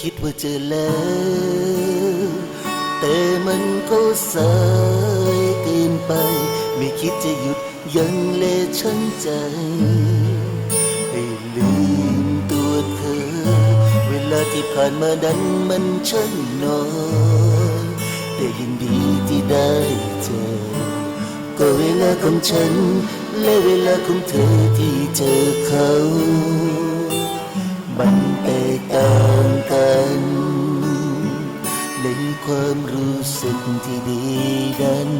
คิดว่าเจอแล้วแต่มันก็สายเกินไป ไม่คิดจะหยุดยังเลฉันใจ ให้ลืมตัวเธอ เวลาที่ผ่านมานั้นมันช่างน้อยแต่ยินดีที่ได้เจอ ก็เวลาของฉัน และเวลาของเธอที่เจอเขา ความรู้สึกที่ดีนั้น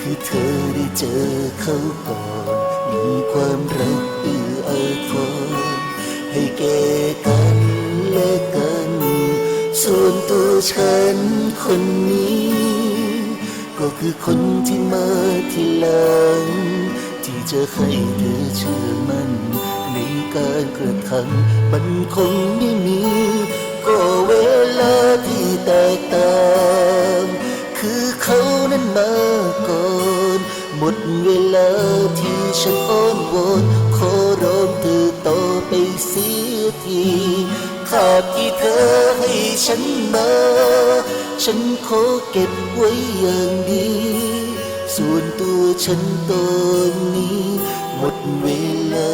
คือเธอได้เจอเขาก่อนมีความรักเอื้ออาทรให้แก่กันและกัน ส่วนตัวฉันคนนี้ ก็คือคนที่มาที่หลัง ที่จะให้เธอเชื่อมันในการกระทำมันคงไม่มีก็เว แตกต่างคือเขานั้นมาก่อนหมดเวลาที่ฉันอ้อนวอนขอร้องเธอต่อไปเสียทีขาดที่เธอให้ฉันมา ฉันขอเก็บไว้อย่างดีส่วนตัวฉันตอนนี้ หมดเวลา